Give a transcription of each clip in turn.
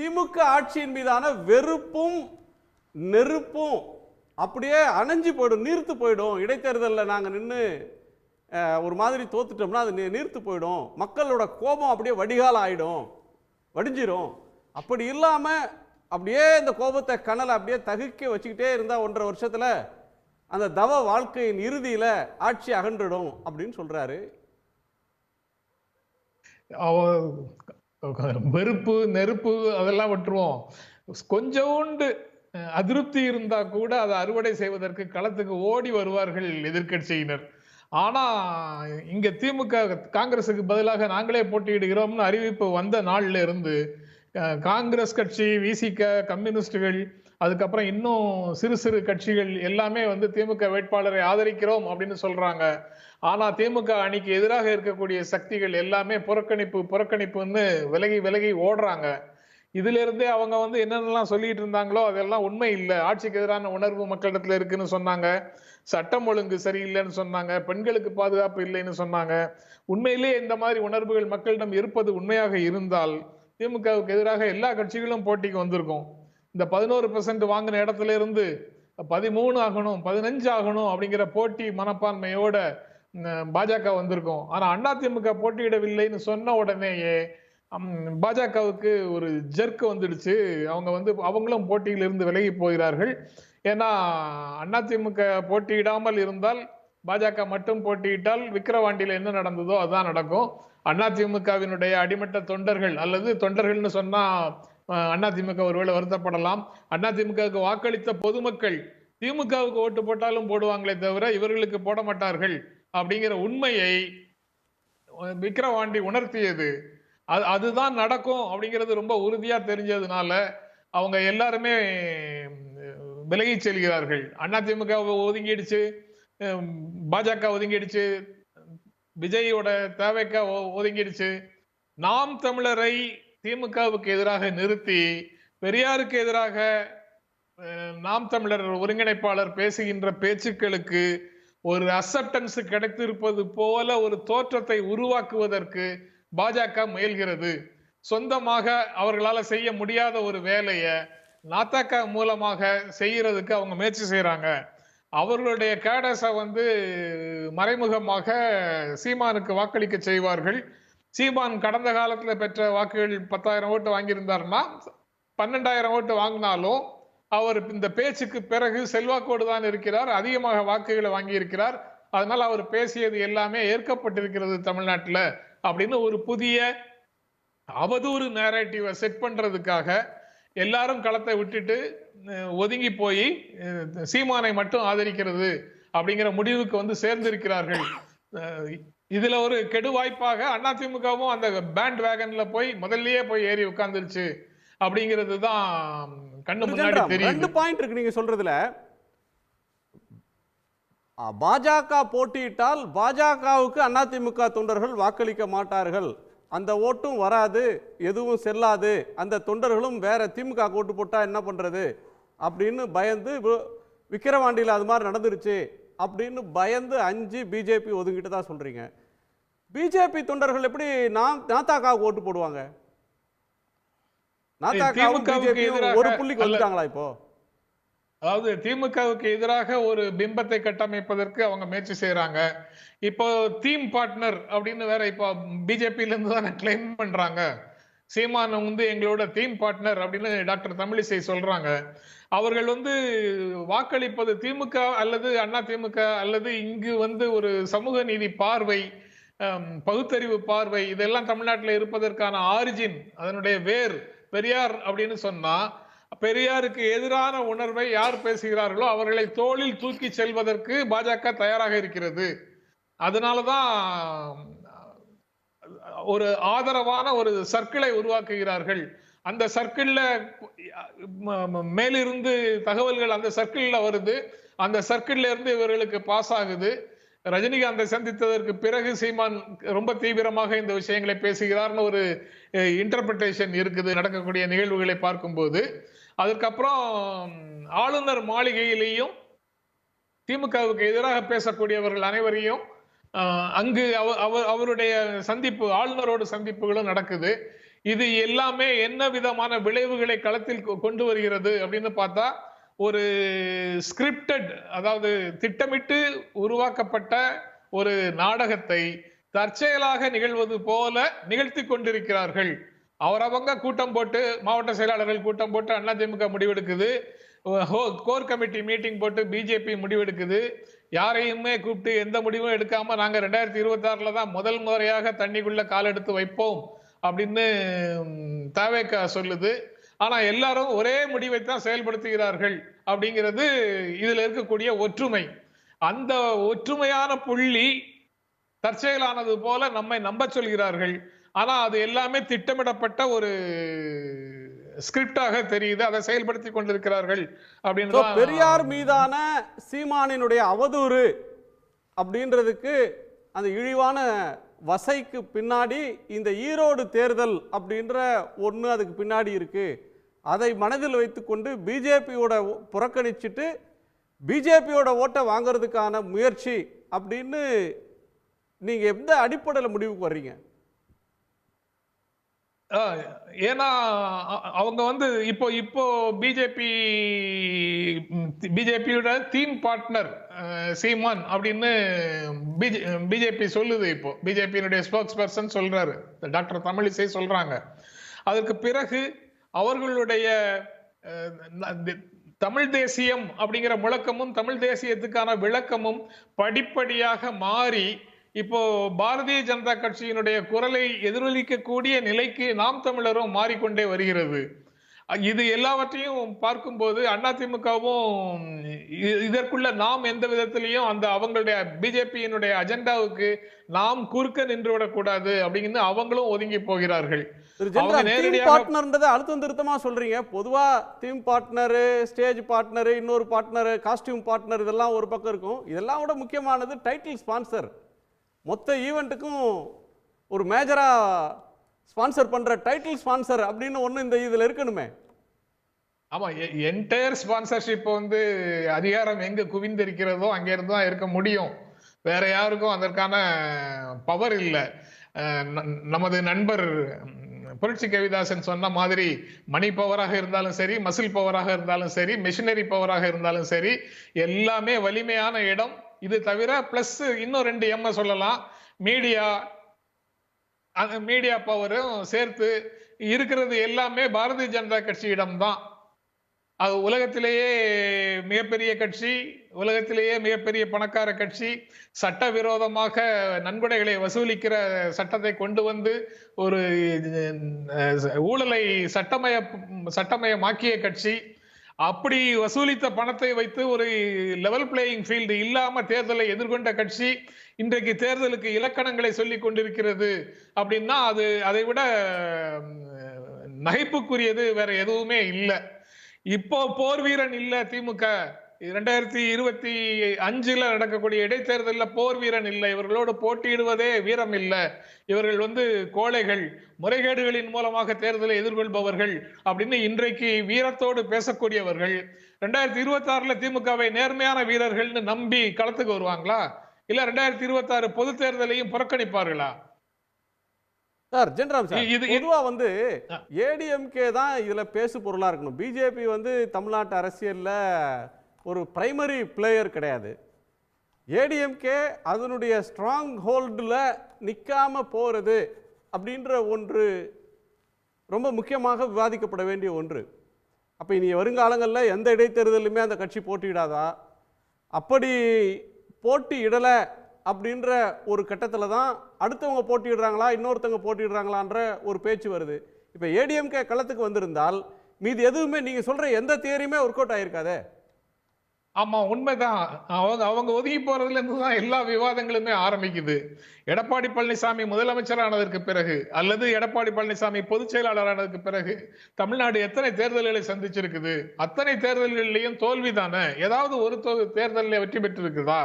திமுக ஆட்சியின் மீதான வெறுப்பும் நெருப்பும் அப்படியே அணைஞ்சு போயிடும் நீர்த்து போயிடும். இடைத்தேர்தலில் நாங்கள் நின்று ஒரு மாதிரி தோத்துட்டோம்னா அது நீர்த்து போயிடும். மக்களோட கோபம் அப்படியே வடிகால் ஆகிடும் வடிஞ்சிரும். அப்படி இல்லாமல் அப்படியே இந்த கோபத்தை கனலை அப்படியே தகுக்க வச்சுக்கிட்டே இருந்தால் ஒன்றரை வருஷத்தில் அந்த தவ வாழ்க்கையின் இறுதியில் ஆட்சி அகன்றிடும் அப்படின்னு சொல்கிறாரு வெறுப்பு நெருப்பு அதெல்லாம் விட்டுருவோம். கொஞ்சோண்டு அதிருப்தி இருந்தா கூட அதை அறுவடை செய்வதற்கு களத்துக்கு ஓடி வருவார்கள் எதிர்க்கட்சியினர். ஆனா இங்க திமுக காங்கிரசுக்கு பதிலாக நாங்களே போட்டியிடுகிறோம்னு அறிவிப்பு வந்த நாள்ல இருந்து காங்கிரஸ் கட்சி விசிக கம்யூனிஸ்டுகள் அதுக்கப்புறம் இன்னும் சிறு சிறு கட்சிகள் எல்லாமே வந்து திமுக வேட்பாளரை ஆதரிக்கிறோம் அப்படின்னு சொல்றாங்க. ஆனா திமுக அணிக்கு எதிராக இருக்கக்கூடிய சக்திகள் எல்லாமே புறக்கணிப்பு புறக்கணிப்புன்னு விலகி விலகி ஓடுறாங்க. இதுல இருந்தே அவங்க வந்து என்னென்னலாம் சொல்லிட்டு இருந்தாங்களோ அதெல்லாம் உண்மை இல்லை. ஆட்சிக்கு எதிரான உணர்வு மக்களிடத்துல இருக்குன்னு சொன்னாங்க. சட்டம் ஒழுங்கு சரியில்லைன்னு சொன்னாங்க. பெண்களுக்கு பாதுகாப்பு இல்லைன்னு சொன்னாங்க. உண்மையிலேயே இந்த மாதிரி உணர்வுகள் மக்களிடம் இருப்பது உண்மையாக இருந்தால் திமுகவுக்கு எதிராக எல்லா கட்சிகளும் போட்டிக்கு வந்திருக்கும். இந்த பதினோரு பெர்சன்ட் வாங்கின இடத்துல இருந்து பதிமூணு ஆகணும் பதினஞ்சு ஆகணும் அப்படிங்கிற போட்டி மனப்பான்மையோட பாஜக வந்திருக்கும். ஆனா திமுக போட்டியிடவில்லைன்னு சொன்ன உடனேயே பாஜகவுக்கு ஒரு ஜெர்க் வந்துடுச்சு. அவங்க வந்து அவங்களும் போட்டியிலிருந்து இருந்து விலகி போகிறார்கள். ஏன்னா அதிமுக போட்டியிடாமல் இருந்தால் பாஜக மட்டும் போட்டியிட்டால் விக்கிரவாண்டியில் என்ன நடந்ததோ அதான் நடக்கும். அதிமுகவினுடைய அடிமட்ட தொண்டர்கள் அல்லது தொண்டர்கள்னு சொன்னா அதிமுக ஒருவேளை வருத்தப்படலாம். அதிமுகவுக்கு வாக்களித்த பொதுமக்கள் திமுகவுக்கு ஓட்டு போட்டாலும் போடுவாங்களே தவிர இவர்களுக்கு போட மாட்டார்கள் அப்படிங்கிற உண்மையை விக்கிரவாண்டி உணர்த்தியது. அது அதுதான் நடக்கும் அப்படிங்கிறது ரொம்ப உறுதியா தெரிஞ்சதுனால அவங்க எல்லாருமே விலகி செல்கிறார்கள். அதிமுக ஒதுங்கிடுச்சு. பாஜக ஒதுங்கிடுச்சு. விஜயோட தேவைக்க ஒதுங்கிடுச்சு. நாம் தமிழரை திமுகவுக்கு எதிராக நிறுத்தி பெரியாருக்கு எதிராக நாம் தமிழர் ஒருங்கிணைப்பாளர் பேசுகின்ற பேச்சுக்களுக்கு ஒரு அக்செப்டன்ஸ் கிடைத்திருப்பது போல ஒரு தோற்றத்தை உருவாக்குவதற்கு பாஜக முயல்கிறது. சொந்தமாக அவர்களால் செய்ய முடியாத ஒரு வேலையை நாத்தாக்கா மூலமாக செய்யறதுக்கு அவங்க முயற்சி செய்யறாங்க அவர்களுடைய கேடஸை வந்து மறைமுகமாக சீமானுக்கு வாக்களிக்க செய்வார்கள். சீமான் கடந்த காலத்துல பெற்ற வாக்குகள் பத்தாயிரம் ஓட்டு வாங்கியிருந்தாருன்னா பன்னெண்டாயிரம் ஓட்டு வாங்கினாலும் அவர் இந்த பேச்சுக்கு பிறகு செல்வாக்கோடு தான் இருக்கிறார் அதிகமாக வாக்குகளை வாங்கியிருக்கிறார். அதனால் அதனால அவர் பேசியது எல்லாமே ஏற்கப்பட்டிருக்கிறது தமிழ்நாட்டில் அப்படின்னு ஒரு புதிய அவதூறு நேரேட்டிவை செட் பண்றதுக்காக எல்லாரும் களத்தை விட்டுட்டு ஒதுங்கி போய் சீமானை மட்டும் ஆதரிக்கிறது அப்படிங்கிற முடிவுக்கு வந்து சேர்ந்திருக்கிறார்கள். இதுல ஒரு கெடு வாய்ப்பாக அதிமுகவும் அந்த பேண்ட் வேகன்ல போய் முதல்லயே போய் ஏறி உட்கார்ந்துருச்சு அப்படிங்கிறது தான் கண்ணு முன்னாடி தெரியுது. ரெண்டு பாயிண்ட் இருக்கு நீங்க சொல்றதுல. பாஜக போட்டியிட்டால் பாஜகவுக்கு அதிமுக தொண்டர்கள் வாக்களிக்க மாட்டார்கள். அந்த ஓட்டும் வராது எதுவும் செல்லாது. அந்த தொண்டர்களும் வேற திமுக ஓட்டு போட்டா என்ன பண்றது? அப்படின்னு பயந்து விக்கிரவாண்டியில் அது மாதிரி நடந்துருச்சு அப்படின்னு பயந்து அஞ்சு பிஜேபி ஒதுங்கிட்டு தான் சொல்றீங்க. பிஜேபி தொண்டர்கள் எப்படி நான் நாத்தாக்காவுக்கு ஓட்டு போடுவாங்க? ஒரு புள்ளிக்கு. வந்துட்டாங்களா இப்போ? அதாவது திமுகவுக்கு எதிராக ஒரு பிம்பத்தை கட்டமைப்பதற்கு அவங்க முயற்சி செய்யறாங்க இப்போ தீம் பார்ட்னர் அப்படின்னு வேற இப்போ பிஜேபியில இருந்து தானே கிளைம் பண்றாங்க. சீமான் வந்து எங்களோட தீம் பார்ட்னர் அப்படின்னு டாக்டர் தமிழிசை சொல்றாங்க. அவர்கள் வந்து வாக்களிப்பது திமுக அல்லது அண்ணா திமுக அல்லது இங்கு வந்து ஒரு சமூக நீதி பார்வை பகுத்தறிவு பார்வை இதெல்லாம் தமிழ்நாட்டில் இருப்பதற்கான ஆரிஜின் அதனுடைய வேர் பெரியார் அப்படின்னு சொன்னா பெரியாருக்கு எதிரான உணர்வை யார் பேசுகிறார்களோ அவர்களை தோளில் தூக்கி செல்வதற்கு பாஜக தயாராக இருக்கிறது. அதனாலதான் ஒரு ஆதரவான ஒரு சர்க்கிளை உருவாக்குகிறார்கள். அந்த சர்க்கிள்ல மேலிருந்து தகவல்கள் அந்த சர்க்கிள்ல வருது. அந்த சர்க்கிள்ல இருந்து இவர்களுக்கு பாஸ் ஆகுது. ரஜினிகாந்தை சந்தித்ததற்கு பிறகு சீமான் ரொம்ப தீவிரமாக இந்த விஷயங்களை பேசுகிறார்னு ஒரு இன்டர்பிரிட்டேஷன் இருக்குது நடக்கக்கூடிய நிகழ்வுகளை பார்க்கும்போது. அதற்கப்புறம் ஆளுநர் மாளிகையிலேயும் திமுகவுக்கு எதிராக பேசக்கூடியவர்கள் அனைவரையும் அங்கு அவ- அவருடைய சந்திப்பு ஆளுநரோட சந்திப்புகளும் நடக்குது. இது எல்லாமே என்ன விதமான விளைவுகளை களத்தில் கொ- கொண்டு வருகிறது அப்படின்னு பார்த்தா ஒரு ஸ்கிரிப்டட் அதாவது திட்டமிட்டு உருவாக்கப்பட்ட ஒரு நாடகத்தை தற்செயலாக நிகழ்வது போல நிகழ்த்தி கொண்டிருக்கிறார்கள். அவரவங்க கூட்டம் போட்டு மாவட்ட செயலாளர்கள் கூட்டம் போட்டு அதிமுக முடிவெடுக்குது. கோர் கமிட்டி மீட்டிங் போட்டு பிஜேபி முடிவெடுக்குது. யாரையுமே கூப்பிட்டு எந்த முடிவும் எடுக்காம நாங்க ரெண்டாயிரத்தி இருபத்தி ஆறுல தான் முதல் முறையாக தண்ணிக்குள்ள கால் எடுத்து வைப்போம் அப்படின்னு ம், சொல்லுது. ஆனா எல்லாரும் ஒரே முடிவை தான் செயல்படுத்துகிறார்கள் அப்படிங்கிறது இதுல இருக்கக்கூடிய ஒற்றுமை. அந்த ஒற்றுமையான புள்ளி தற்செயலானது போல நம்மை நம்ப சொல்கிறார்கள். ஆனா அது எல்லாமே திட்டமிடப்பட்ட ஒரு ஸ்கிரிப்டாக தெரியுது அதை செயல்படுத்தி கொண்டிருக்கிறார்கள் அப்படின்னு பெரியார் மீதான சீமானினுடைய அவதூறு அப்படின்றதுக்கு அந்த இழிவான வசைக்கு பின்னாடி இந்த ஈரோடு தேர்தல் அப்படின்ற ஒன்று அதுக்கு பின்னாடி இருக்கு. அதை மனதில் வைத்துக்கொண்டு பிஜேபியோட புறக்கணிச்சிட்டு பிஜேபியோட ஓட்டை வாங்குறதுக்கான முயற்சி அப்படின்னு நீங்க எந்த அடிப்படையில் முடிவுக்கு வர்றீங்க? ஏன்னா அவங்க வந்து இப்போ இப்போ பிஜேபி பிஜேபியோட தீம் பார்ட்னர் சீமான் அப்படின்னு பிஜே பிஜேபி சொல்லுது இப்போ. பிஜேபியினுடைய ஸ்போக்ஸ் பர்சன் சொல்றாரு. டாக்டர் தமிழிசை சொல்றாங்க. அதற்கு பிறகு அவர்களுடைய தமிழ் தேசியம் அப்படிங்கிற முழக்கமும் தமிழ் தேசியத்துக்கான விளக்கமும் படிப்படியாக மாறி இப்போ பாரதிய ஜனதா கட்சியினுடைய குரலை எதிரொலிக்கக்கூடிய நிலைக்கு நாம் தமிழரும் மாறிக்கொண்டே வருகிறது. இது எல்லாவற்றையும் பார்க்கும்போது அதிமுகவும் இதற்குள்ள நாம் எந்த விதத்திலையும் அந்த அவங்களுடைய பிஜேபியினுடைய அஜெண்டாவுக்கு நாம் குறுக்க நின்று விடக்கூடாது அப்படின்னு அவங்களும் ஒதுங்கி போகிறார்கள். அழுத்தம் திருத்தமா சொல்றீங்க? பொதுவா டீம் பார்ட்னரு ஸ்டேஜ் பார்ட்னரு இன்னொரு பார்ட்னரு காஸ்டியூம் பார்ட்னர் இதெல்லாம் ஒரு பக்கம் இருக்கும். இதெல்லாம் விட முக்கியமானது டைட்டில் ஸ்பான்சர் மொத்த ஈவெண்ட்டுக்கும் ஒரு மேஜராக ஸ்பான்சர் பண்ணுற டைட்டில் ஸ்பான்சர் அப்படின்னு ஒன்று இந்த இதில் இருக்கணுமே. ஆமா என்டையர் ஸ்பான்சர்ஷிப் வந்து அதிகாரம் எங்க குவிந்திருக்கிறதோ அங்கேருந்து தான் இருக்க முடியும். வேற யாருக்கும் அதற்கான பவர் இல்லை. நமது நண்பர் புரட்சி கவிதாசன் சொன்ன மாதிரி மணி பவராக இருந்தாலும் சரி மசில் பவராக இருந்தாலும் சரி மிஷினரி பவராக இருந்தாலும் சரி எல்லாமே வலிமையான இடம். இது தவிர பிளஸ் இன்னும் ரெண்டு எம்ஐ சொல்லலாம். மீடியா அந்த மீடியா பவரும் சேர்த்து இருக்கிறது எல்லாமே பாரதிய ஜனதா கட்சியிடம்தான். அது உலகத்திலேயே மிகப்பெரிய கட்சி உலகத்திலேயே மிகப்பெரிய பணக்கார கட்சி சட்டவிரோதமாக நன்கொடைகளை வசூலிக்கிற சட்டத்தை கொண்டு வந்து ஒரு ஊழலை சட்டமய சட்டமயமாக்கிய கட்சி. அப்படி வசூலித்த பணத்தை வைத்து ஒரு லெவல் பிளேயிங் ஃபீல்டு இல்லாம தேர்தலை எதிர்கொண்ட கட்சி இன்றைக்கு தேர்தலுக்கு இலக்கணங்களை சொல்லி கொண்டிருக்கிறது அப்படின்னா அது அதை விட நகைப்புக்குரியது வேற எதுவுமே இல்லை. இப்போ போர் வீரன் இல்ல திமுக. இரண்டாயிரத்தி இருபத்தி அஞ்சுல நடக்கக்கூடிய இடைத்தேர்தலில் போர் வீரன் இல்லை. இவர்களோடு போட்டியிடுவதே வீரம் இல்லை. இவர்கள் வந்து கோழைகள் முறைகேடுகளின் மூலமாக தேர்தலை எதிர்கொள்பவர்கள் அப்படின்னு இன்றைக்கு வீரத்தோடு பேசக்கூடியவர்கள். ரெண்டாயிரத்தி இருபத்தி ஆறுல திமுகவை நேர்மையான வீரர்கள்னு நம்பி களத்துக்கு வருவாங்களா? இல்ல ரெண்டாயிரத்தி இருபத்தி ஆறு பொது தேர்தலையும் புறக்கணிப்பார்களா? சார் ஜென்ராம் சார் இது- இது- பொதுவா வந்து. ஏடிஎம்கே தான் இதுல பேசு பொருளா இருக்கணும். பிஜேபி வந்து தமிழ்நாட்டு அரசியல்ல ஒரு பிரைமரி பிளேயர் கிடையாது. ஏடிஎம்கே அதனுடைய ஸ்ட்ராங் ஹோல்டில் நிற்காமல் போகிறது அப்படின்ற ஒன்று ரொம்ப முக்கியமாக விவாதிக்கப்பட வேண்டிய ஒன்று. அப்போ இனி வருங்காலங்களில் எந்த இடைத்தேர்தலுமே அந்த கட்சி போட்டியிடாதா? அப்படி போட்டி இடலை அப்படின்ற ஒரு கட்டத்தில் தான் அடுத்தவங்க போட்டியிடுறாங்களா இன்னொருத்தவங்க போட்டியிடுறாங்களான்ற ஒரு பேச்சு வருது. இப்போ ஏடிஎம்கே களத்துக்கு வந்திருந்தால் மீது எதுவுமே நீங்கள் சொல்கிற எந்த தேரியுமே ஒர்க் அவுட் ஆகிருக்காதே ஆமா உண்மைதான். அவங்க அவங்க ஒதுங்கி போறதுல இருந்து தான் எல்லா விவாதங்களுமே ஆரம்பிக்குது. எடப்பாடி பழனிசாமி முதலமைச்சரானதற்கு பிறகு அல்லது எடப்பாடி பழனிசாமி பொதுச் செயலாளரானதுக்கு பிறகு தமிழ்நாடு எத்தனை தேர்தல்களை சந்திச்சிருக்குது? அத்தனை தேர்தல்களிலையும் தோல்வி தானே ஏதாவது ஒரு தேர்தலில் வெற்றி பெற்றிருக்குதா?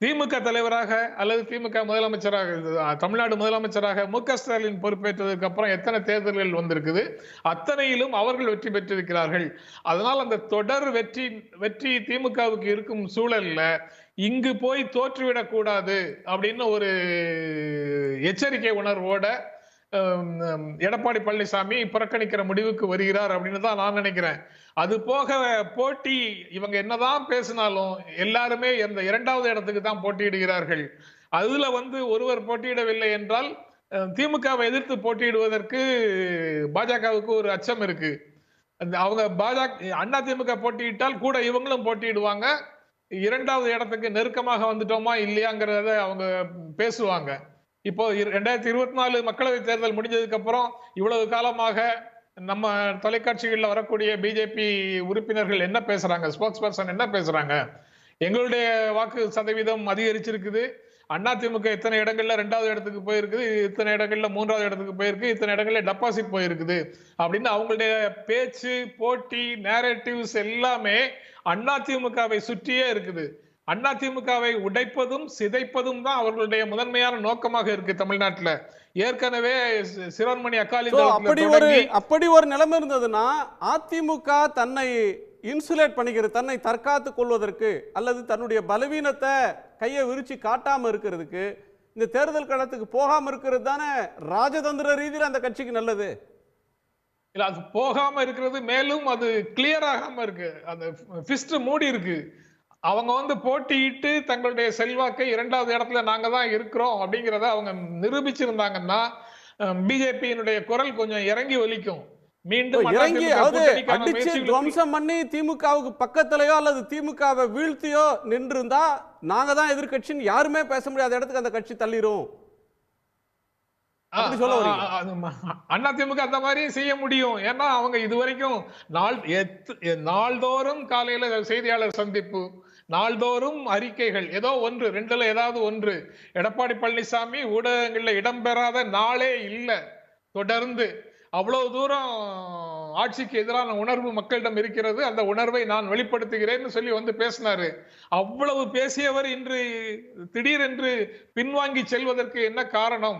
திமுக தலைவராக அல்லது திமுக முதலமைச்சராக தமிழ்நாடு முதலமைச்சராக மு க ஸ்டாலின் பொறுப்பேற்றதுக்கு அப்புறம் எத்தனை தேர்தல்கள் வந்திருக்குது? அத்தனையிலும் அவர்கள் வெற்றி பெற்றிருக்கிறார்கள். அதனால் அந்த தொடர் வெற்றி வெற்றி திமுகவுக்கு இருக்கும் சூழல்ல இங்கு போய் தோற்றுவிடக்கூடாது அப்படின்னு ஒரு எச்சரிக்கை உணர்வோட எடப்பாடி பழனிசாமி புறக்கணிக்கிற முடிவுக்கு வருகிறார் அப்படின்னு தான் நான் நினைக்கிறேன். அது போக போட்டி இவங்க என்னதான் பேசினாலும் எல்லாருமே இந்த இரண்டாவது இடத்துக்கு தான் போட்டியிடுகிறார்கள். அதுல வந்து ஒருவர் போட்டியிடவில்லை என்றால் திமுகவை எதிர்த்து போட்டியிடுவதற்கு பாஜகவுக்கு ஒரு அச்சம் இருக்கு. அந்த அவங்க பாஜக அண்ணா திமுக போட்டியிட்டால் கூட இவங்களும் போட்டியிடுவாங்க. இரண்டாவது இடத்துக்கு நெருக்கமாக வந்துட்டோமா இல்லையாங்கிறத அவங்க பேசுவாங்க. இப்போ ரெண்டாயிரத்தி இருபத்தி நாலு மக்களவை தேர்தல் முடிஞ்சதுக்கு அப்புறம் இவ்வளவு காலமாக நம்ம தொலைக்காட்சிகளில் வரக்கூடிய பிஜேபி உறுப்பினர்கள் என்ன பேசுறாங்க? ஸ்போக்ஸ் பர்சன் என்ன பேசுறாங்க? எங்களுடைய வாக்கு சதவீதம் அதிகரிச்சிருக்குது. அதிமுக இத்தனை இடங்கள்ல ரெண்டாவது இடத்துக்கு போயிருக்குது இத்தனை இடங்கள்ல மூன்றாவது இடத்துக்கு போயிருக்கு இத்தனை இடங்கள்ல டெபாசிட் போயிருக்குது அப்படின்னு அவங்களுடைய பேச்சு போட்டி நேரட்டிவ்ஸ் எல்லாமே அதிமுகவை சுற்றியே இருக்குது. அதிமுகவை உடைப்பதும் சிதைப்பதும் தான் அவர்களுடைய முதன்மையான நோக்கமாக இருக்கு தமிழ்நாட்டுல. ஏற்கனவே சிரோன்மணி தளத்துல அப்படி ஒரு அப்படி ஒரு நிலைமை இருந்ததுன்னா அதிமுக தன்னை இன்சுலேட் பண்ணிக்கிறது தன்னை தற்காத்து கொள்வதற்கு அல்லது தன்னுடைய பலவீனத்தை கையை விரிச்சு காட்டாம இருக்கிறதுக்கு இந்த தேர்தல் களத்துக்கு போகாம இருக்கிறது தானே ராஜதந்திர ரீதியில் அந்த கட்சிக்கு நல்லது? இல்ல அது போகாம இருக்கிறது மேலும் அது கிளியர் ஆகாம இருக்கு. அந்த ஃபிஸ்ட் மூடி இருக்கு. அவங்க வந்து போட்டியிட்டு தங்களுடைய செல்வாக்கை இரண்டாவது இடத்துல நாங்க தான் இருக்கிறோம் அப்படிங்கிறத அவங்க நிரூபிச்சிருந்தாங்கன்னா பிஜேபியினுடைய குரல் கொஞ்சம் இறங்கி ஒலிக்கும். மீண்டும் இறங்கி கூட்டணிக்கான அடிச்சு துவம்சம் பண்ணி திமுகவுக்கு பக்கத்துலயோ அல்லது திமுகவை வீழ்த்தியோ நின்றிருந்தா நாங்க தான் எதிர்க்கட்சின்னு யாருமே பேச முடியாத இடத்துக்கு அந்த கட்சி தள்ளிரும். அது அண்ணா திமுக அந்த மாதிரி செய்ய முடியும். ஏன்னா அவங்க இதுவரைக்கும் நாள் எத்- எ- நாள்தோறும் காலையில செய்தியாளர் சந்திப்பு நாள்தோறும் அறிக்கைகள் ஏதோ ஒன்று ரெண்டுல ஏதாவது ஒன்று. எடப்பாடி பழனிசாமி ஊடகங்களில் இடம்பெறாத நாளே இல்லை. தொடர்ந்து அவ்வளவு தூரம் ஆட்சிக்கு எதிரான உணர்வு மக்களிடம் இருக்கிறது. அந்த உணர்வை நான் வெளிப்படுத்துகிறேன்னு சொல்லி வந்து பேசினாரு. அவ்வளவு பேசியவர் இன்று திடீரென்று பின்வாங்கி செல்வதற்கு என்ன காரணம்?